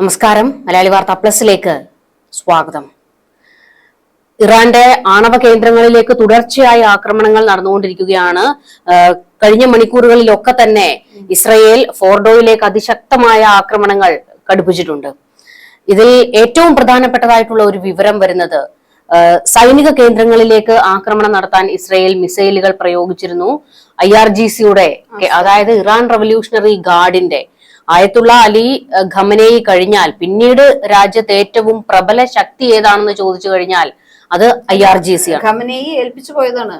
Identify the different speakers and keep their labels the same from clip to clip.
Speaker 1: നമസ്കാരം. മലയാളി വാർത്ത പ്ലസിലേക്ക് സ്വാഗതം. ഇറാന്റെ ആണവ കേന്ദ്രങ്ങളിലേക്ക് തുടർച്ചയായ ആക്രമണങ്ങൾ നടന്നുകൊണ്ടിരിക്കുകയാണ്. കഴിഞ്ഞ മണിക്കൂറുകളിലൊക്കെ തന്നെ ഇസ്രയേൽ ഫോർഡോയിലേക്ക് അതിശക്തമായ ആക്രമണങ്ങൾ കടുപ്പിച്ചിട്ടുണ്ട്. ഇതിൽ ഏറ്റവും പ്രധാനപ്പെട്ടതായിട്ടുള്ള ഒരു വിവരം വരുന്നത് സൈനിക കേന്ദ്രങ്ങളിലേക്ക് ആക്രമണം നടത്താൻ ഇസ്രയേൽ മിസൈലുകൾ പ്രയോഗിച്ചിരുന്നു. ഐ ആർ ജി സിയുടെ അതായത് ഇറാൻ റവല്യൂഷണറി ഗാർഡിന്റെ ആയത്തുള്ള അലി ഖമനേയി കഴിഞ്ഞാൽ പിന്നീട് രാജ്യത്ത് ഏറ്റവും പ്രബല ശക്തി ഏതാണെന്ന് ചോദിച്ചു കഴിഞ്ഞാൽ അത് ഐ ആർ ജി സി ആണ്.
Speaker 2: ഖമനയെ ഏൽപ്പിച്ചു പോയതാണ്.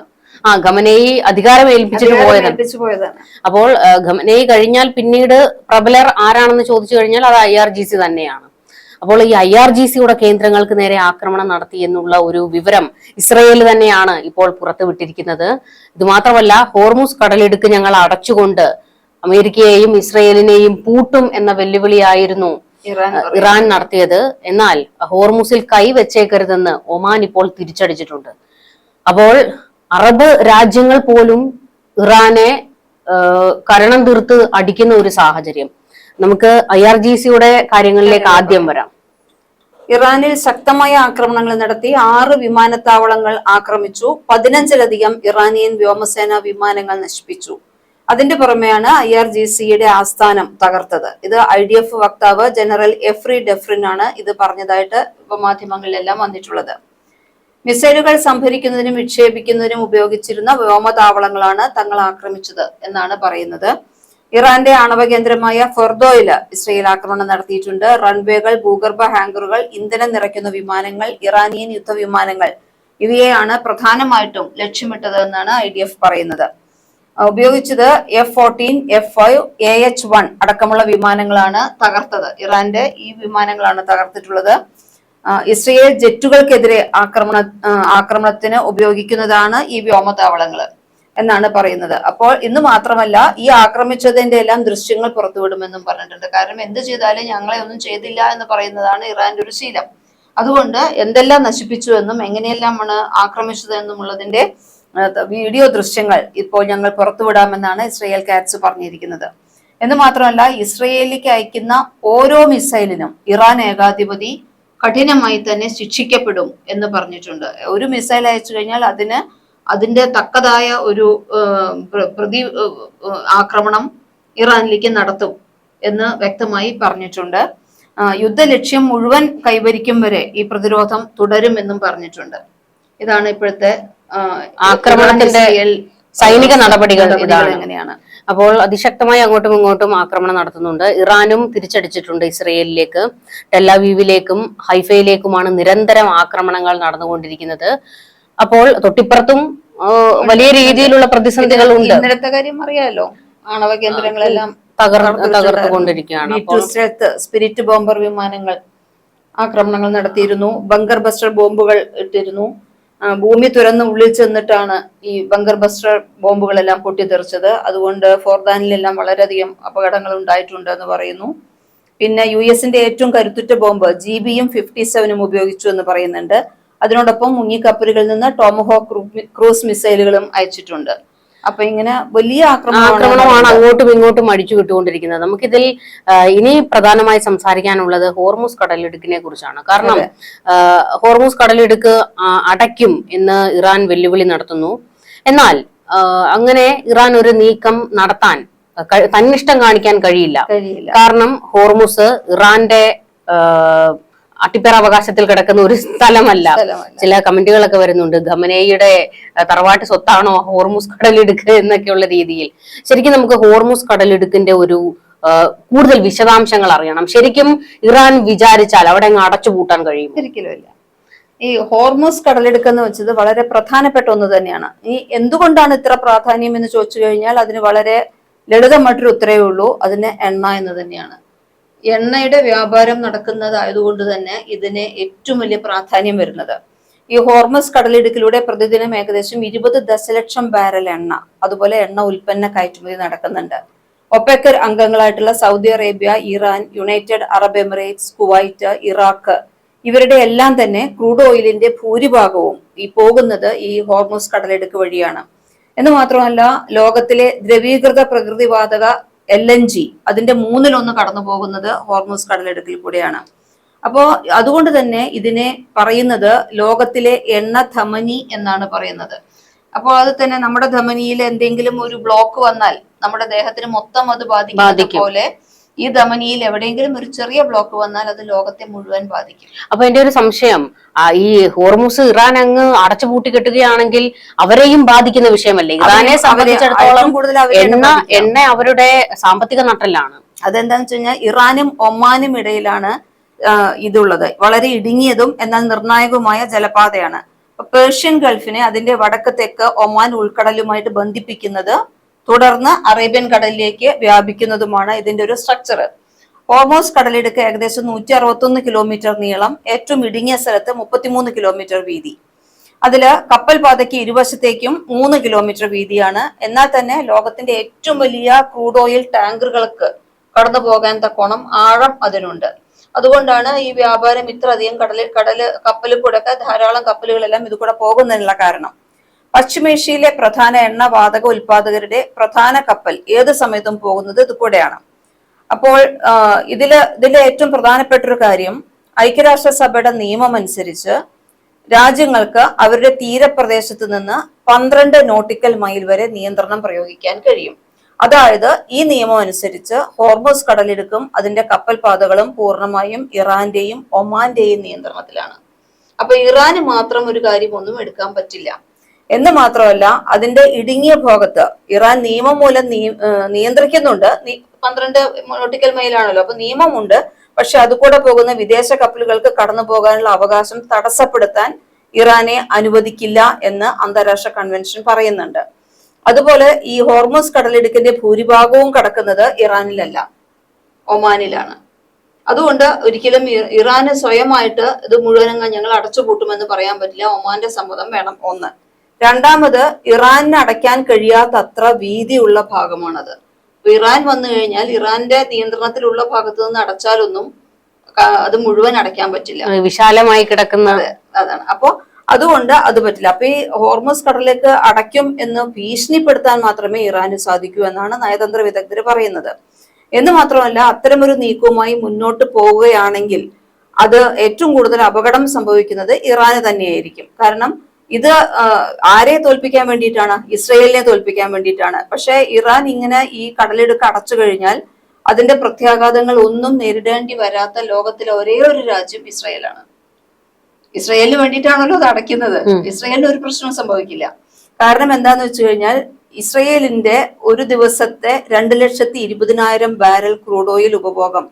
Speaker 1: ആ ഖമനേയി അധികാരം ഏൽപ്പിച്ചിട്ട്
Speaker 2: പോയത്
Speaker 1: പോയതാണ്. അപ്പോൾ ഖമനേയി കഴിഞ്ഞാൽ പിന്നീട് പ്രബലർ ആരാണെന്ന് ചോദിച്ചു കഴിഞ്ഞാൽ അത് ഐ ആർ ജി സി തന്നെയാണ്. അപ്പോൾ ഈ ഐ ആർ ജി സിയുടെ കേന്ദ്രങ്ങൾക്ക് നേരെ ആക്രമണം നടത്തി എന്നുള്ള ഒരു വിവരം ഇസ്രയേൽ തന്നെയാണ് ഇപ്പോൾ പുറത്തുവിട്ടിരിക്കുന്നത്. ഇത് മാത്രമല്ല ഹോർമൂസ് കടലിടുക്ക് ഞങ്ങൾ അടച്ചുകൊണ്ട് അമേരിക്കയെയും ഇസ്രയേലിനെയും പൂട്ടും എന്ന വെല്ലുവിളിയായിരുന്നു
Speaker 2: ഇറാൻ
Speaker 1: നടത്തിയത്. എന്നാൽ ഹോർമുസിൽ കൈ വെച്ചേക്കരുതെന്ന് ഒമാൻ ഇപ്പോൾ തിരിച്ചടിച്ചിട്ടുണ്ട്. അപ്പോൾ അറബ് രാജ്യങ്ങൾ പോലും ഇറാനെ കരണം തീർത്ത് അടിക്കുന്ന ഒരു സാഹചര്യം. നമുക്ക് ഐ ആർ ജി സിയുടെ കാര്യങ്ങളിലേക്ക് ആദ്യം വരാം.
Speaker 2: ഇറാനിൽ ശക്തമായ ആക്രമണങ്ങൾ നടത്തി ആറ് വിമാനത്താവളങ്ങൾ ആക്രമിച്ചു. പതിനഞ്ചിലധികം ഇറാനിയൻ വ്യോമസേന വിമാനങ്ങൾ നശിപ്പിച്ചു. അതിന്റെ പുറമെയാണ് ഐ ആർ ജി സിയുടെ ആസ്ഥാനം തകർത്തത്. ഇത് ഐ ഡി എഫ് വക്താവ് ജനറൽ എഫ്രി ഡെഫ്രിൻ ആണ് ഇത് പറഞ്ഞതായിട്ട് ഇപ്പൊ മാധ്യമങ്ങളിലെല്ലാം വന്നിട്ടുള്ളത്. മിസൈലുകൾ സംഭരിക്കുന്നതിനും വിക്ഷേപിക്കുന്നതിനും ഉപയോഗിച്ചിരുന്ന വ്യോമതാവളങ്ങളാണ് തങ്ങൾ ആക്രമിച്ചത് എന്നാണ് പറയുന്നത്. ഇറാന്റെ ആണവ കേന്ദ്രമായ ഫെർദോയിൽ ഇസ്രയേൽ ആക്രമണം നടത്തിയിട്ടുണ്ട്. റൺവേകൾ ഭൂഗർഭ ഹാങ്കറുകൾ ഇന്ധനം നിറയ്ക്കുന്ന വിമാനങ്ങൾ ഇറാനിയൻ യുദ്ധവിമാനങ്ങൾ ഇവയെയാണ് പ്രധാനമായിട്ടും ലക്ഷ്യമിട്ടത് എന്നാണ് ഐ പറയുന്നത്. ഉപയോഗിച്ചത് F fourteen F five A H one അടക്കമുള്ള വിമാനങ്ങളാണ് തകർത്തത്. ഇറാന്റെ ഈ വിമാനങ്ങളാണ് തകർത്തിട്ടുള്ളത്. ഇസ്രയേൽ ജെറ്റുകൾക്കെതിരെ ആക്രമണ ആക്രമണത്തിന് ഉപയോഗിക്കുന്നതാണ് ഈ വ്യോമതാവളങ്ങൾ എന്നാണ് പറയുന്നത്. അപ്പോൾ ഇന്ന് മാത്രമല്ല ഈ ആക്രമിച്ചതിന്റെ എല്ലാം ദൃശ്യങ്ങൾ പുറത്തുവിടുമെന്നും പറഞ്ഞിട്ടുണ്ട്. കാരണം എന്ത് ചെയ്താലും ഞങ്ങളെ ഒന്നും ചെയ്തില്ല എന്ന് പറയുന്നതാണ് ഇറാന്റെ ഒരു ശീലം. അതുകൊണ്ട് എന്തെല്ലാം നശിപ്പിച്ചു എന്നും എങ്ങനെയെല്ലാമാണ് ആക്രമിച്ചത് എന്നുമുള്ളതിന്റെ വീഡിയോ ദൃശ്യങ്ങൾ ഇപ്പോൾ ഞങ്ങൾ പുറത്തുവിടാമെന്നാണ് ഇസ്രയേൽ കാറ്റ്സ് പറഞ്ഞിരിക്കുന്നത്. എന്ന് മാത്രമല്ല ഇസ്രയേലിലേക്ക് അയക്കുന്ന ഓരോ മിസൈലിനും ഇറാൻ ഏകാധിപതി കഠിനമായി തന്നെ ശിക്ഷിക്കപ്പെടും എന്ന് പറഞ്ഞിട്ടുണ്ട്. ഒരു മിസൈൽ അയച്ചു കഴിഞ്ഞാൽ അതിന് അതിന്റെ തക്കതായ ഒരു പ്രതി ആക്രമണം ഇറാനിലേക്ക് നടത്തും എന്ന് വ്യക്തമായി പറഞ്ഞിട്ടുണ്ട്. യുദ്ധ യുദ്ധലക്ഷ്യം മുഴുവൻ കൈവരിക്കും വരെ ഈ പ്രതിരോധം തുടരുമെന്നും പറഞ്ഞിട്ടുണ്ട്. ഇതാണ് ഇപ്പോഴത്തെ
Speaker 1: ആക്രമണത്തിന്റെ സൈനിക നടപടികൾ ഇതാണ്.
Speaker 2: എങ്ങനെയാണ്
Speaker 1: അപ്പോൾ അതിശക്തമായി അങ്ങോട്ടും ഇങ്ങോട്ടും ആക്രമണം നടത്തുന്നുണ്ട്. ഇറാനും തിരിച്ചടിച്ചിട്ടുണ്ട് ഇസ്രയേലിലേക്ക്. ടെല്ലാവീവിലേക്കും ഹൈഫയിലേക്കുമാണ് നിരന്തരം ആക്രമണങ്ങൾ നടന്നുകൊണ്ടിരിക്കുന്നത്. അപ്പോൾ തൊട്ടിപ്പുറത്തും വലിയ രീതിയിലുള്ള പ്രതിസന്ധികൾ ഉണ്ട്.
Speaker 2: ഇന്നലത്തെ കാര്യം അറിയാലോ? ആണവ കേന്ദ്രങ്ങളെല്ലാം
Speaker 1: തകർത്തുകൊണ്ടിരിക്കുകയാണ്
Speaker 2: സ്പിരിറ്റ് ബോംബർ വിമാനങ്ങൾ ആക്രമണങ്ങൾ നടത്തിയിരുന്നു. ബങ്കർ ബസ്റ്റർ ബോംബുകൾ ഇട്ടിരുന്നു. ഭൂമി തുറന്ന് ഉള്ളിൽ ചെന്നിട്ടാണ് ഈ ബങ്കർ ബസ്റ്റർ ബോംബുകളെല്ലാം പൊട്ടിത്തെറിച്ചത്. അതുകൊണ്ട് ഫോർദാനിലെല്ലാം വളരെയധികം അപകടങ്ങൾ ഉണ്ടായിട്ടുണ്ട് എന്ന് പറയുന്നു. പിന്നെ യു എസിന്റെ ഏറ്റവും കരുത്തുറ്റ ബോംബ് ജി ബിയും ഫിഫ്റ്റി സെവനും ഉപയോഗിച്ചു എന്ന് പറയുന്നുണ്ട്. അതിനോടൊപ്പം മുങ്ങിക്കപ്പലുകളിൽ നിന്ന് ടോമഹോ ക്രൂസ് മിസൈലുകളും അയച്ചിട്ടുണ്ട്. അപ്പൊ ഇങ്ങനെ വലിയ ആക്രമണമാണ്
Speaker 1: അങ്ങോട്ടും ഇങ്ങോട്ടും അടിച്ചു വിട്ടുകൊണ്ടിരിക്കുന്നത് നമുക്കിതിൽ ഇനി പ്രധാനമായി സംസാരിക്കാനുള്ളത് ഹോർമൂസ് കടലിടുക്കിനെ കുറിച്ചാണ്. കാരണം ഹോർമൂസ് കടലിടുക്ക് അടയ്ക്കും എന്ന് ഇറാൻ വെല്ലുവിളി നടത്തുന്നു. എന്നാൽ അങ്ങനെ ഇറാൻ ഒരു നീക്കം നടത്താൻ തന്നിഷ്ടം കാണിക്കാൻ കഴിയില്ല. കാരണം ഹോർമുസ് ഇറാന്റെ അട്ടിപ്പേർ അവകാശത്തിൽ കിടക്കുന്ന ഒരു സ്ഥലമല്ല. ചില കമന്റുകളൊക്കെ വരുന്നുണ്ട്. ഖമനേയുടെ തറവാട്ട് സ്വത്താണോ ഹോർമുസ് കടലിടുക്ക് എന്നൊക്കെയുള്ള രീതിയിൽ. ശരിക്കും നമുക്ക് ഹോർമുസ് കടലിടുക്കിന്റെ ഒരു കൂടുതൽ വിശദാംശങ്ങൾ അറിയണം. ശരിക്കും ഇറാൻ വിചാരിച്ചാൽ അവിടെ അങ്ങ് അടച്ചു പൂട്ടാൻ കഴിയും
Speaker 2: ഒരിക്കലുമില്ല. ഈ ഹോർമോസ് കടലെടുക്കെന്ന് വെച്ചത് വളരെ പ്രധാനപ്പെട്ട ഒന്ന് തന്നെയാണ്. ഈ എന്തുകൊണ്ടാണ് ഇത്ര പ്രാധാന്യം എന്ന് ചോദിച്ചു കഴിഞ്ഞാൽ അതിന് വളരെ ലളിതമായിട്ടൊരു ഉത്തരവേ ഉള്ളൂ. അതിന് എണ്ണ എന്ന് തന്നെയാണ്. എണ്ണയുടെ വ്യാപാരം നടക്കുന്നതായതുകൊണ്ട് തന്നെ ഇതിന് ഏറ്റവും വലിയ പ്രാധാന്യം വരുന്നത്. ഈ ഹോർമസ് കടലിടുക്കിലൂടെ പ്രതിദിനം ഏകദേശം ഇരുപത് ദശലക്ഷം ബാരൽ എണ്ണ അതുപോലെ എണ്ണ ഉൽപ്പന്ന കയറ്റുമതി നടക്കുന്നുണ്ട്. ഒപ്പേക്കർ അംഗങ്ങളായിട്ടുള്ള Saudi Arabia Iran United Arab Emirates Kuwait Iraq ഇവരുടെ എല്ലാം തന്നെ ക്രൂഡ് ഓയിലിന്റെ ഭൂരിഭാഗവും ഈ പോകുന്നത് ഈ ഹോർമോസ് കടലെടുക്ക് വഴിയാണ്. എന്ന് മാത്രമല്ല ലോകത്തിലെ ദ്രവീകൃത പ്രകൃതിവാതക എൽ എൻ ജി അതിന്റെ മൂന്നിലൊന്ന് കടന്നു പോകുന്നത് ഹോർമോസ് കടലെടുക്കിൽ കൂടെയാണ് അപ്പോ അതുകൊണ്ട് തന്നെ ഇതിനെ പറയുന്നത് ലോകത്തിലെ എണ്ണ ധമനി എന്നാണ് പറയുന്നത് അപ്പോൾ അത് തന്നെ നമ്മുടെ ധമനിയിൽ എന്തെങ്കിലും ഒരു ബ്ലോക്ക് വന്നാൽ നമ്മുടെ ദേഹത്തിന് മൊത്തം അത്
Speaker 1: ബാധിക്കും.
Speaker 2: പോലെ ഈ ധമനിയിൽ എവിടെയെങ്കിലും ഒരു ചെറിയ ബ്ലോക്ക് വന്നാൽ അത് ലോകത്തെ മുഴുവൻ ബാധിക്കും.
Speaker 1: അപ്പൊ എന്റെ ഒരു സംശയം ഈ ഹോർമുസ് ഇറാൻ അങ്ങ് അടച്ചുപൂട്ടി കെട്ടുകയാണെങ്കിൽ അവരെയും ബാധിക്കുന്ന വിഷയമല്ലേ? ഇറാനെ സംബന്ധിച്ചിടത്തോളം
Speaker 2: കൂടുതൽ
Speaker 1: എണ്ണ എണ്ണ അവരുടെ സാമ്പത്തിക നട്ടലാണ്
Speaker 2: അതെന്താന്ന് വെച്ച് കഴിഞ്ഞാൽ ഇറാനും ഒമാനും ഇടയിലാണ് ഇതുള്ളത്. വളരെ ഇടുങ്ങിയതും എന്നാൽ നിർണായകവുമായ ജലപാതയാണ്. പേർഷ്യൻ ഗൾഫിനെ അതിന്റെ വടക്ക് തെക്ക് ഒമാൻ ഉൾക്കടലുമായിട്ട് ബന്ധിപ്പിക്കുന്നത് തുടർന്ന് അറേബ്യൻ കടലിലേക്ക് വ്യാപിക്കുന്നതുമാണ് ഇതിന്റെ ഒരു സ്ട്രക്ചർ ഓമോസ് കടലിടുക്ക് ഏകദേശം നൂറ്റി അറുപത്തൊന്ന് കിലോമീറ്റർ നീളം ഏറ്റവും ഇടുങ്ങിയ സ്ഥലത്ത് മുപ്പത്തിമൂന്ന് കിലോമീറ്റർ വീതി. അതിൽ കപ്പൽ പാതയ്ക്ക് ഇരുവശത്തേക്കും മൂന്ന് കിലോമീറ്റർ വീതിയാണ്. എന്നാൽ തന്നെ ലോകത്തിന്റെ ഏറ്റവും വലിയ ക്രൂഡ് ഓയിൽ ടാങ്കറുകൾക്ക് കടന്നു പോകാൻ തക്കോണം ആഴം അതിനുണ്ട്. അതുകൊണ്ടാണ് ഈ വ്യാപാരം ഇത്രയധികം കടലിൽ കടൽ കപ്പലിൽ കൂടെ ധാരാളം കപ്പലുകളെല്ലാം ഇത് കൂടെ പോകുന്നതിനുള്ള കാരണം. പശ്ചിമേഷ്യയിലെ പ്രധാന എണ്ണ വാതക ഉൽപാദകരുടെ പ്രധാന കപ്പൽ ഏത് സമയത്തും പോകുന്നത് ഇതുകൂടെയാണ്. അപ്പോൾ ഇതിൽ ഇതിലെ ഏറ്റവും പ്രധാനപ്പെട്ട ഒരു കാര്യം ഐക്യരാഷ്ട്രസഭയുടെ നിയമം അനുസരിച്ച് രാജ്യങ്ങൾക്ക് അവരുടെ തീരപ്രദേശത്ത് നിന്ന് പന്ത്രണ്ട് നോട്ടിക്കൽ മൈൽ വരെ നിയന്ത്രണം പ്രയോഗിക്കാൻ കഴിയും. അതായത് ഈ നിയമം അനുസരിച്ച് ഹോർമോസ് കടലിടുക്കും അതിന്റെ കപ്പൽ പാതകളും പൂർണമായും ഇറാന്റെയും ഒമാന്റെയും നിയന്ത്രണത്തിലാണ്. അപ്പൊ ഇറാന് മാത്രം ഒരു കാര്യം ഒന്നും എടുക്കാൻ പറ്റില്ല. എന്ന് മാത്രമല്ല അതിന്റെ ഇടുങ്ങിയ ഭാഗത്ത് ഇറാൻ നിയമം മൂലം നിയ- നിയന്ത്രിക്കുന്നുണ്ട്. പന്ത്രണ്ട് നോട്ടിക്കൽ മൈലാണല്ലോ അപ്പൊ നിയമമുണ്ട്. പക്ഷെ അതുകൂടെ പോകുന്ന വിദേശ കപ്പലുകൾക്ക് കടന്നു പോകാനുള്ള അവകാശം തടസ്സപ്പെടുത്താൻ ഇറാനെ അനുവദിക്കില്ല എന്ന് അന്താരാഷ്ട്ര കൺവെൻഷൻ പറയുന്നുണ്ട്. അതുപോലെ ഈ ഹോർമോസ് കടലിടുക്കിന്റെ ഭൂരിഭാഗവും കടക്കുന്നത് ഇറാനിലല്ല ഒമാനിലാണ്. അതുകൊണ്ട് ഒരിക്കലും ഇറാന് സ്വയമായിട്ട് ഇത് മുഴുവനും ഞങ്ങൾ അടച്ചുപൂട്ടുമെന്ന് പറയാൻ പറ്റില്ല. ഒമാന്റെ സമ്മതം വേണം ഒന്ന്. രണ്ടാമത് ഇറാനിന് അടയ്ക്കാൻ കഴിയാത്ത അത്ര വീതിയുള്ള ഭാഗമാണത് ഇറാൻ വന്നു കഴിഞ്ഞാൽ ഇറാന്റെ നിയന്ത്രണത്തിലുള്ള ഭാഗത്ത് നിന്ന് അടച്ചാലൊന്നും അത് മുഴുവൻ അടയ്ക്കാൻ പറ്റില്ല.
Speaker 1: വിശാലമായി കിടക്കുന്ന
Speaker 2: അതാണ്. അപ്പോ അതുകൊണ്ട് അത് പറ്റില്ല. അപ്പൊ ഈ ഹോർമോസ് കടലിലേക്ക് അടയ്ക്കും എന്ന് ഭീഷണിപ്പെടുത്താൻ മാത്രമേ ഇറാന് സാധിക്കൂ എന്നാണ് നയതന്ത്ര വിദഗ്ധർ പറയുന്നത്. എന്ന് മാത്രമല്ല അത്തരമൊരു നീക്കവുമായി മുന്നോട്ട് പോവുകയാണെങ്കിൽ അത് ഏറ്റവും കൂടുതൽ അപകടം സംഭവിക്കുന്നത് ഇറാന് തന്നെയായിരിക്കും. കാരണം ഇത് ആരെ തോൽപ്പിക്കാൻ വേണ്ടിയിട്ടാണ്? ഇസ്രയേലിനെ തോൽപ്പിക്കാൻ വേണ്ടിയിട്ടാണ്. പക്ഷേ ഇറാൻ ഇങ്ങനെ ഈ കടലിടുക്ക് അടച്ചു കഴിഞ്ഞാൽ അതിന്റെ പ്രത്യാഘാതങ്ങൾ ഒന്നും നേരിടേണ്ടി വരാത്ത ലോകത്തിലെ ഒരേ ഒരു രാജ്യം ഇസ്രയേലാണ്. ഇസ്രയേലിന് വേണ്ടിയിട്ടാണല്ലോ അത് അടയ്ക്കുന്നത്. ഇസ്രയേലിന് ഒരു പ്രശ്നവും സംഭവിക്കില്ല. കാരണം എന്താന്ന് വെച്ച് കഴിഞ്ഞാൽ ഇസ്രയേലിന്റെ ഒരു ദിവസത്തെ രണ്ട് ലക്ഷത്തി ഇരുപതിനായിരം ബാരൽ ക്രൂഡ് ഓയിൽ ഉപഭോഗം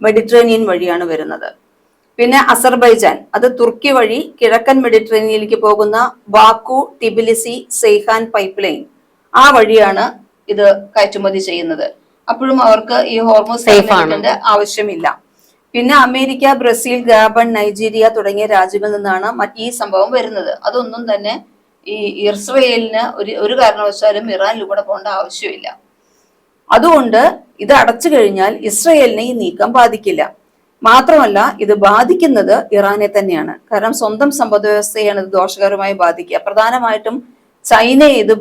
Speaker 2: മെഡിറ്ററേനിയൻ വഴിയാണ് വരുന്നത്. പിന്നെ അസർബൈജാൻ അത് തുർക്കി വഴി കിഴക്കൻ മെഡിറ്ററേനിയനിലേക്ക് പോകുന്ന Baku Tbilisi Ceyhan pipe line ആ വഴിയാണ് ഇത് കയറ്റുമതി ചെയ്യുന്നത്. അപ്പോഴും അവർക്ക് ഈ ഹോർമോസ്
Speaker 1: ആണ്.
Speaker 2: ആവശ്യമില്ല. പിന്നെ അമേരിക്ക ബ്രസീൽ ഗാബൺ നൈജീരിയ തുടങ്ങിയ രാജ്യങ്ങളിൽ നിന്നാണ് ഈ സംഭവം വരുന്നത്. അതൊന്നും തന്നെ ഈ ഇസ്രയേലിന് ഒരു ഒരു കാരണവശാലും ഇറാനിലൂടെ പോകേണ്ട ആവശ്യമില്ല. അതുകൊണ്ട് ഇത് അടച്ചു കഴിഞ്ഞാൽ ഇസ്രയേലിനെ ഈ നീക്കം ബാധിക്കില്ല. മാത്രമല്ല ഇത് ബാധിക്കുന്നത് ഇറാനെ തന്നെയാണ്. കാരണം സ്വന്തം സമ്പദ് വ്യവസ്ഥയാണ് ഇത് ദോഷകരമായി ബാധിക്കുക. പ്രധാനമായിട്ടും ചൈനയെ ഇത്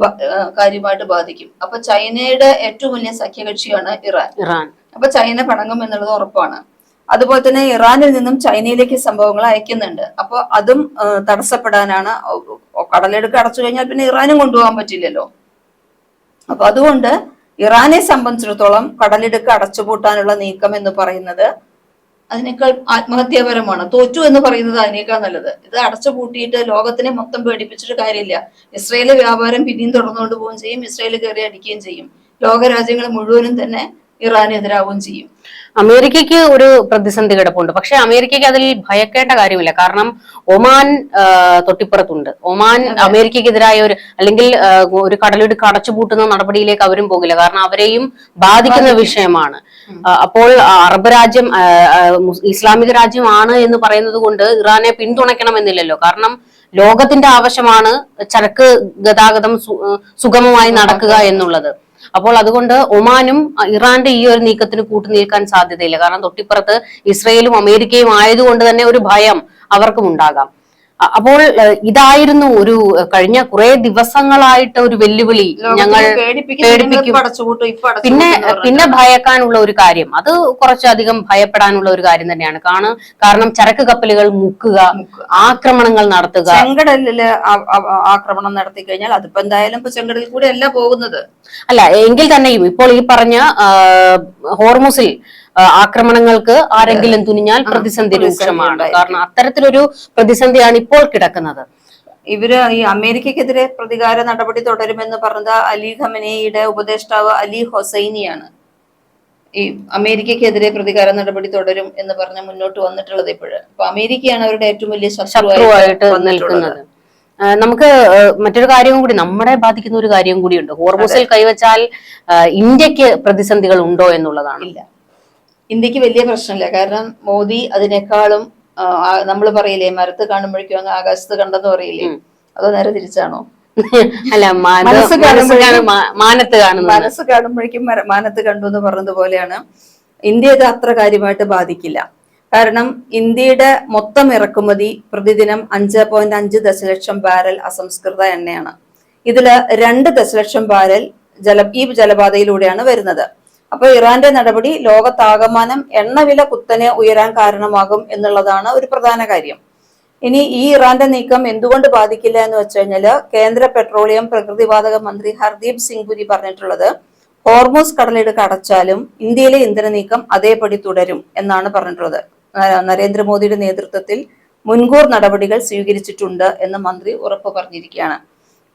Speaker 2: കാര്യമായിട്ട് ബാധിക്കും. അപ്പൊ ചൈനയുടെ ഏറ്റവും വലിയ സഖ്യകക്ഷിയാണ് ഇറാൻ.
Speaker 1: ഇറാൻ.
Speaker 2: അപ്പൊ ചൈന പണങ്ങും എന്നുള്ളത് ഉറപ്പാണ്. അതുപോലെ തന്നെ ഇറാനിൽ നിന്നും ചൈനയിലേക്ക് സംഭവങ്ങൾ അയക്കുന്നുണ്ട്. അപ്പൊ അതും തടസ്സപ്പെടാനാണ് കടലെടുക്ക് അടച്ചു കഴിഞ്ഞാൽ പിന്നെ ഇറാനും കൊണ്ടുപോകാൻ പറ്റില്ലല്ലോ. അപ്പൊ അതുകൊണ്ട് ഇറാനെ സംബന്ധിച്ചിടത്തോളം കടലിടുക്ക് അടച്ചുപൂട്ടാനുള്ള നീക്കം എന്ന് പറയുന്നത് അതിനേക്കാൾ ആത്മഹത്യാപരമാണ്. തോറ്റു എന്ന് പറയുന്നത് അതിനേക്കാൾ നല്ലത്. ഇത് അടച്ചു പൂട്ടിയിട്ട് ലോകത്തിനെ മൊത്തം പേടിപ്പിച്ചിട്ട് കാര്യമില്ല. ഇസ്രയേൽ വ്യാപാരം പിന്നെയും തുടർന്നുകൊണ്ട് പോവുകയും ചെയ്യും. ഇസ്രയേൽ കയറി അടിക്കുകയും ചെയ്യും. ലോകരാജ്യങ്ങൾ മുഴുവനും തന്നെ ഇറാനെതിരാവുകയും ചെയ്യും.
Speaker 1: അമേരിക്കയ്ക്ക് ഒരു പ്രതിസന്ധി കിടപ്പുണ്ട്. പക്ഷെ അമേരിക്കയ്ക്ക് അതിൽ ഭയക്കേണ്ട കാര്യമില്ല. കാരണം ഒമാൻ തൊട്ടിപ്പുറത്തുണ്ട്. ഒമാൻ അമേരിക്കയ്ക്കെതിരായ ഒരു അല്ലെങ്കിൽ ഒരു കടലിടുക്ക് അടച്ചുപൂട്ടുന്ന നടപടിയിലേക്ക് അവരും പോകില്ല. കാരണം അവരെയും ബാധിക്കുന്ന വിഷയമാണ്. അപ്പോൾ അറബ് രാജ്യം ഇസ്ലാമിക രാജ്യമാണ് എന്ന് പറയുന്നത് കൊണ്ട് ഇറാനെ പിന്തുണയ്ക്കണമെന്നില്ലല്ലോ. കാരണം ലോകത്തിന്റെ ആവശ്യമാണ് ചരക്ക് ഗതാഗതം സുഗമമായി നടക്കുക എന്നുള്ളത്. അപ്പോൾ അതുകൊണ്ട് ഒമാനും ഇറാന്റെ ഈ ഒരു നീക്കത്തിന് കൂട്ടുനിൽക്കാൻ സാധ്യതയില്ല. കാരണം തൊട്ടിപ്പുറത്ത് ഇസ്രയേലും അമേരിക്കയും ആയതുകൊണ്ട് തന്നെ ഒരു ഭയം അവർക്കും ഉണ്ടാകാം. അപ്പോൾ ഇതായിരുന്നു ഒരു കഴിഞ്ഞ കുറെ ദിവസങ്ങളായിട്ട് ഒരു വെല്ലുവിളി ഞങ്ങൾ പേടിപ്പിക്കും. പിന്നെ പിന്നെ ഭയക്കാനുള്ള ഒരു കാര്യം. അത് കുറച്ചധികം ഭയപ്പെടാനുള്ള ഒരു കാര്യം തന്നെയാണ്. കാരണം കാരണം ചരക്ക് കപ്പലുകൾ മുക്കുക. ആക്രമണങ്ങൾ നടത്തുക.
Speaker 2: ചെങ്കടലിൽ ആക്രമണം നടത്തി കഴിഞ്ഞാൽ അതിപ്പോ എന്തായാലും ഇപ്പൊ ചെങ്കടലിൽ കൂടെ അല്ല പോകുന്നത്.
Speaker 1: അല്ല എങ്കിൽ തന്നെയും ഇപ്പോൾ ഈ പറഞ്ഞ ഹോർമോസിൽ ആക്രമണങ്ങൾക്ക് ആരെങ്കിലും തുനിഞ്ഞാൽ പ്രതിസന്ധി രൂക്ഷമാണ്. കാരണം അത്തരത്തിലൊരു പ്രതിസന്ധിയാണ് ഇപ്പോൾ കിടക്കുന്നത്.
Speaker 2: ഇവർ ഈ അമേരിക്കക്കെതിരെ പ്രതികാര നടപടി തുടരുമെന്ന് പറഞ്ഞത് അലി ഖമനേയുടെ ഉപദേഷ്ടാവ് അലി ഹൊസൈനിയാണ്. ഈ അമേരിക്കക്കെതിരെ പ്രതികാര നടപടി തുടരും എന്ന് പറഞ്ഞ് മുന്നോട്ട് വന്നിട്ടുള്ളത് ഇപ്പോഴ്. അപ്പൊ അമേരിക്കയാണ് അവരുടെ ഏറ്റവും വലിയ
Speaker 1: ശത്രുവായിട്ട് നിൽക്കുന്നത് നമുക്ക് മറ്റൊരു കാര്യവും കൂടി നമ്മളെ ബാധിക്കുന്ന ഒരു കാര്യം കൂടിയുണ്ട് ഹോർമോസിൽ കൈവച്ചാൽ ഇന്ത്യയ്ക്ക് പ്രതിസന്ധികൾ ഉണ്ടോ എന്നുള്ളതാണ്.
Speaker 2: ഇല്ല. ഇന്ത്യയ്ക്ക് വലിയ പ്രശ്നമില്ല. കാരണം മോദി അതിനേക്കാളും നമ്മൾ പറയില്ലേ മരത്ത് കാണുമ്പോഴേക്കും അങ്ങ് ആകാശത്ത് കണ്ടെന്ന് പറയില്ലേ. അതോ നേരെ തിരിച്ചാണോ?
Speaker 1: അല്ല
Speaker 2: മനസ്സ്
Speaker 1: മാനത്ത്
Speaker 2: മനസ്സ് കാണുമ്പോഴേക്കും മാനത്ത് കണ്ടു എന്ന് പറഞ്ഞതുപോലെയാണ്. ഇന്ത്യ ഇത് അത്ര കാര്യമായിട്ട് ബാധിക്കില്ല. കാരണം ഇന്ത്യയുടെ മൊത്തം ഇറക്കുമതി പ്രതിദിനം അഞ്ച് പോയിന്റ് അഞ്ച് ദശലക്ഷം ബാരൽ അസംസ്കൃത എണ്ണയാണ്. ഇതിൽ രണ്ട് ദശലക്ഷം ബാരൽ ജല ഈ ജലപാതയിലൂടെയാണ് വരുന്നത്. അപ്പൊ ഇറാന്റെ നടപടി ലോകത്താകമാനം എണ്ണവില കുത്തനെ ഉയരാൻ കാരണമാകും എന്നുള്ളതാണ് ഒരു പ്രധാന കാര്യം. ഇനി ഈ ഇറാന്റെ നീക്കം എന്തുകൊണ്ട് ബാധിക്കില്ല എന്ന് വെച്ച് കഴിഞ്ഞാൽ കേന്ദ്ര പെട്രോളിയം പ്രകൃതിവാതക മന്ത്രി ഹർദീപ് സിംഗ് പുരി പറഞ്ഞിട്ടുള്ളത് ഹോർമോസ് കടലിടുക്ക് അടച്ചാലും ഇന്ത്യയിലെ ഇന്ധന നീക്കം അതേപടി തുടരും എന്നാണ് പറഞ്ഞിട്ടുള്ളത്. നരേന്ദ്രമോദിയുടെ നേതൃത്വത്തിൽ മുൻകൂർ നടപടികൾ സ്വീകരിച്ചിട്ടുണ്ട് എന്ന് മന്ത്രി ഉറപ്പു പറഞ്ഞിരിക്കുകയാണ്.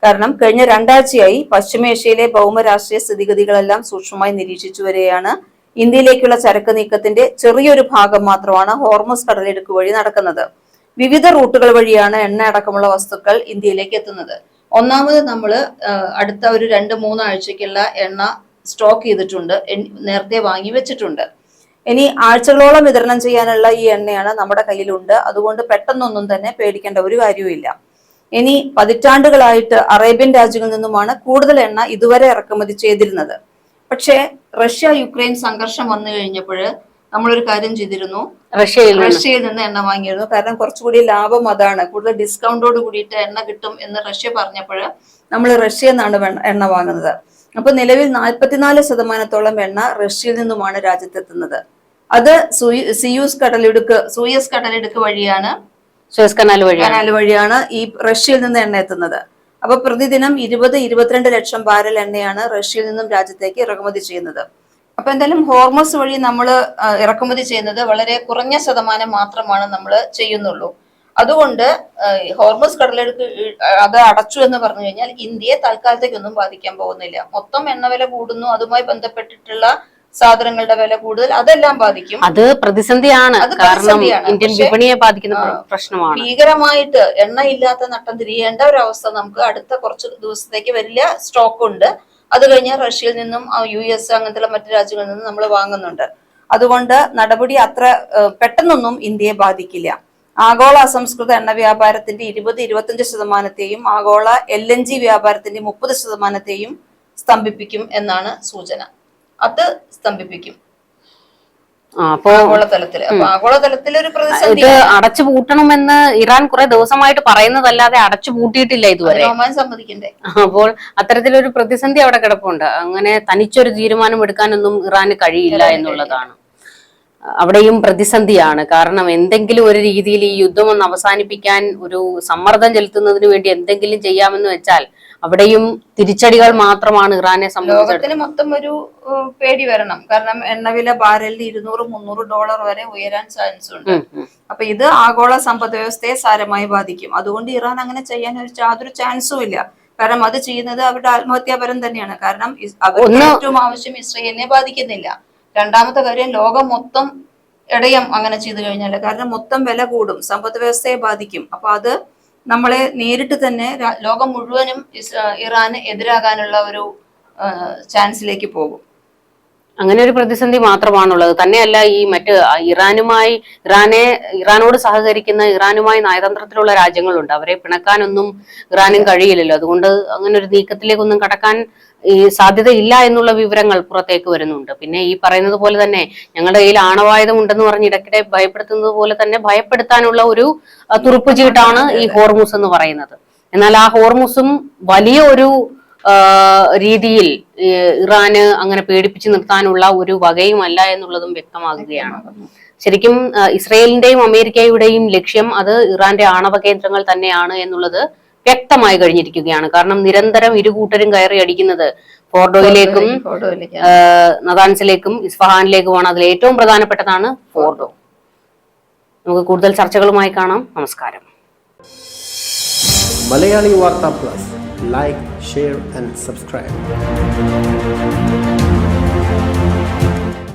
Speaker 2: കാരണം കഴിഞ്ഞ രണ്ടാഴ്ചയായി പശ്ചിമേഷ്യയിലെ ഭൗമരാഷ്ട്രീയ സ്ഥിതിഗതികളെല്ലാം സൂക്ഷ്മമായി നിരീക്ഷിച്ചു വരികയാണ്. ഇന്ത്യയിലേക്കുള്ള ചരക്ക് നീക്കത്തിന്റെ ചെറിയൊരു ഭാഗം മാത്രമാണ് ഹോർമസ് കടലിടുക്ക് വഴി നടക്കുന്നത്. വിവിധ റൂട്ടുകൾ വഴിയാണ് എണ്ണ അടക്കമുള്ള വസ്തുക്കൾ ഇന്ത്യയിലേക്ക് എത്തുന്നത്. ഒന്നാമത് നമ്മൾ അടുത്ത ഒരു രണ്ട് മൂന്നാഴ്ചക്കുള്ള എണ്ണ സ്റ്റോക്ക് ചെയ്തിട്ടുണ്ട്. നേരത്തെ വാങ്ങി വെച്ചിട്ടുണ്ട്. ഇനി ആഴ്ചകളോളം വിതരണം ചെയ്യാനുള്ള ഈ എണ്ണയാണ് നമ്മുടെ കയ്യിലുണ്ട്. അതുകൊണ്ട് പെട്ടെന്നൊന്നും തന്നെ പേടിക്കേണ്ട ഒരു കാര്യവുമില്ല. ഇനി പതിറ്റാണ്ടുകളായിട്ട് അറേബ്യൻ രാജ്യങ്ങളിൽ നിന്നുമാണ് കൂടുതൽ എണ്ണ ഇതുവരെ ഇറക്കുമതി ചെയ്തിരുന്നത്. പക്ഷേ റഷ്യ യുക്രൈൻ സംഘർഷം വന്നു കഴിഞ്ഞപ്പോൾ നമ്മളൊരു കാര്യം ചെയ്തിരുന്നു.
Speaker 1: റഷ്യയിൽ
Speaker 2: റഷ്യയിൽ നിന്ന് എണ്ണ വാങ്ങിയിരുന്നു. കാരണം കുറച്ചുകൂടി ലാഭം അതാണ്. കൂടുതൽ ഡിസ്കൗണ്ടോട് കൂടിയിട്ട് എണ്ണ കിട്ടും എന്ന് റഷ്യ പറഞ്ഞപ്പോൾ നമ്മൾ റഷ്യയിൽ നിന്നാണ് എണ്ണ വാങ്ങുന്നത്. അപ്പൊ നിലവിൽ നാൽപ്പത്തിനാല് ശതമാനത്തോളം എണ്ണ റഷ്യയിൽ നിന്നുമാണ് രാജ്യത്തെത്തുന്നത്. അത് സൂയ- സിയൂസ് കടലിടുക്ക് സൂയസ് കടലിടുക്ക് വഴിയാണ്
Speaker 1: സുയസ് കനാൽ വഴിയാണ്.
Speaker 2: കനാൽ വഴിയാണ് ഈ റഷ്യയിൽ നിന്ന് എണ്ണ എത്തുന്നത്. അപ്പൊ പ്രതിദിനം ഇരുപത് ഇരുപത്തിരണ്ട് ലക്ഷം ബാരൽ എണ്ണയാണ് റഷ്യയിൽ നിന്നും രാജ്യത്തേക്ക് ഇറക്കുമതി ചെയ്യുന്നത്. അപ്പൊ എന്തായാലും ഹോർമോസ് വഴി നമ്മൾ ഇറക്കുമതി ചെയ്യുന്നത് വളരെ കുറഞ്ഞ ശതമാനം മാത്രമാണ് നമ്മൾ ചെയ്യുന്നുള്ളൂ. അതുകൊണ്ട് ഹോർമോസ് കടലെടുക്ക് അത് അടച്ചു എന്ന് പറഞ്ഞു കഴിഞ്ഞാൽ ഇന്ത്യയെ തൽക്കാലത്തേക്കൊന്നും ബാധിക്കാൻ പോകുന്നില്ല. മൊത്തം എണ്ണവില കൂടുന്നു അതുമായി ബന്ധപ്പെട്ടിട്ടുള്ള സാധനങ്ങളുടെ വില കൂടുതൽ അതെല്ലാം ബാധിക്കും.
Speaker 1: അത് പ്രതിസന്ധിയാണ്. കാരണം. ഇന്ത്യൻ വിപണിയെ ബാധിക്കുന്ന പ്ര- പ്രശ്നമാണ്.
Speaker 2: ഭീകരമായിട്ട് എണ്ണയില്ലാത്ത നട്ടം തിരിയേണ്ട ഒരു അവസ്ഥ നമുക്ക് അടുത്ത കുറച്ച് ദിവസത്തേക്ക് വലിയ സ്റ്റോക്ക് ഉണ്ട്. അത് കഴിഞ്ഞാൽ റഷ്യയിൽ നിന്നും യു എസ് അങ്ങനത്തെ മറ്റു രാജ്യങ്ങളിൽ നിന്നും നമ്മൾ വാങ്ങുന്നുണ്ട്. അതുകൊണ്ട് നടപടി അത്ര പെട്ടെന്നൊന്നും ഇന്ത്യയെ ബാധിക്കില്ല. ആഗോള അസംസ്കൃത എണ്ണ വ്യാപാരത്തിന്റെ ഇരുപത് ഇരുപത്തിയഞ്ച് ശതമാനത്തെയും ആഗോള എൽ എൻ ജി വ്യാപാരത്തിന്റെ മുപ്പത് ശതമാനത്തെയും സ്തംഭിപ്പിക്കും എന്നാണ് സൂചന. അത് സ്തംഭിപ്പിക്കും.
Speaker 1: ആഗോളതലത്തിൽ. അപ്പൊ
Speaker 2: ആഗോളതലത്തിൽ ഒരു പ്രതിസന്ധി
Speaker 1: അടച്ചു പൂട്ടണമെന്ന് ഇറാൻ കുറെ ദിവസമായിട്ട് പറയുന്നതല്ലാതെ അടച്ചു പൂട്ടിയിട്ടില്ല ഇതുവരെ.
Speaker 2: സമ്മതിക്കണ്ടേ?
Speaker 1: അപ്പോൾ അത്തരത്തിലൊരു പ്രതിസന്ധി അവിടെ കിടപ്പുണ്ട്. അങ്ങനെ തനിച്ചൊരു തീരുമാനം എടുക്കാനൊന്നും ഇറാന് കഴിയില്ല എന്നുള്ളതാണ്. അവിടെയും പ്രതിസന്ധിയാണ്. കാരണം എന്തെങ്കിലും ഒരു രീതിയിൽ ഈ യുദ്ധം ഒന്ന് അവസാനിപ്പിക്കാൻ ഒരു സമ്മർദ്ദം ചെലുത്തുന്നതിന് വേണ്ടി എന്തെങ്കിലും ചെയ്യാമെന്ന് വെച്ചാൽ അവിടെയും തിരിച്ചടികൾ മാത്രമാണ് ഇറാനെ സംബന്ധിച്ചിടത്തോളം.
Speaker 2: മൊത്തം ഒരു പേടി വരണം. കാരണം എണ്ണവില ബാരലിന് ഇരുന്നൂറ് മുന്നൂറ് ഡോളർ വരെ ഉയരാൻ ചാൻസ് ഉണ്ട്. അപ്പൊ ഇത് ആഗോള സമ്പദ് വ്യവസ്ഥയെ സാരമായി ബാധിക്കും. അതുകൊണ്ട് ഇറാൻ അങ്ങനെ ചെയ്യാൻ ഒരു യാതൊരു ചാൻസും ഇല്ല. കാരണം അത് ചെയ്യുന്നത് അവരുടെ ആത്മഹത്യാപരം തന്നെയാണ്. കാരണം ഏറ്റവും ആവശ്യം ഇസ്രയേലിനെ ബാധിക്കുന്നില്ല. രണ്ടാമത്തെ കാര്യം ലോകം മൊത്തം ഇടയം അങ്ങനെ ചെയ്തു കഴിഞ്ഞാൽ കാരണം മൊത്തം വില കൂടും. സമ്പദ് വ്യവസ്ഥയെ ബാധിക്കും. അപ്പൊ അത് നമ്മളെ നേരിട്ട് തന്നെ ലോകം മുഴുവനും ഇറാന് എതിരാകാനുള്ള ഒരു ചാൻസിലേക്ക് പോകും.
Speaker 1: അങ്ങനെ ഒരു പ്രതിസന്ധി മാത്രമാണുള്ളത്. തന്നെയല്ല ഈ മറ്റ് ഇറാനുമായി ഇറാനെ ഇറാനോട് സഹകരിക്കുന്ന ഇറാനുമായി നയതന്ത്രത്തിലുള്ള രാജ്യങ്ങളുണ്ട്. അവരെ പിണക്കാനൊന്നും ഇറാനും കഴിയില്ലല്ലോ. അതുകൊണ്ട് അങ്ങനെ ഒരു നീക്കത്തിലേക്കൊന്നും കടക്കാൻ ഈ സാധ്യതയില്ല എന്നുള്ള വിവരങ്ങൾ പുറത്തേക്ക് വരുന്നുണ്ട്. പിന്നെ ഈ പറയുന്നത് പോലെ തന്നെ ഞങ്ങളുടെ കയ്യിൽ ആണവായുധം ഉണ്ടെന്ന് പറഞ്ഞ് ഇടയ്ക്കിടെ ഭയപ്പെടുത്തുന്നത് പോലെ തന്നെ ഭയപ്പെടുത്താനുള്ള ഒരു അഹ്, തുറുപ്പ് ചീട്ടാണ് ഈ ഹോർമുസ് എന്ന് പറയുന്നത്. എന്നാൽ ആ ഹോർമുസും വലിയ ഒരു രീതിയിൽ ഇറാന് അങ്ങനെ പേടിപ്പിച്ചു നിർത്താനുള്ള ഒരു വകയുമല്ല എന്നുള്ളതും വ്യക്തമാകുകയാണ്. ശരിക്കും ഇസ്രയേലിന്റെയും അമേരിക്കയുടെയും ലക്ഷ്യം അത് ഇറാന്റെ ആണവ കേന്ദ്രങ്ങൾ തന്നെയാണ് എന്നുള്ളത് വ്യക്തമായി കഴിഞ്ഞിരിക്കുകയാണ്. കാരണം നിരന്തരം ഇരുകൂട്ടരും കയറി അടിക്കുന്നത് ഫോർഡോയിലേക്കും നദാൻസിലേക്കും ഇസ്ഫഹാനിലേക്കുമാണ് അതിൽ ഏറ്റവും പ്രധാനപ്പെട്ടതാണ് ഫോർഡോ. നമുക്ക് കൂടുതൽ ചർച്ചകളുമായി കാണാം. നമസ്കാരം.
Speaker 3: മലയാളി വാർത്താ plus. Like share and subscribe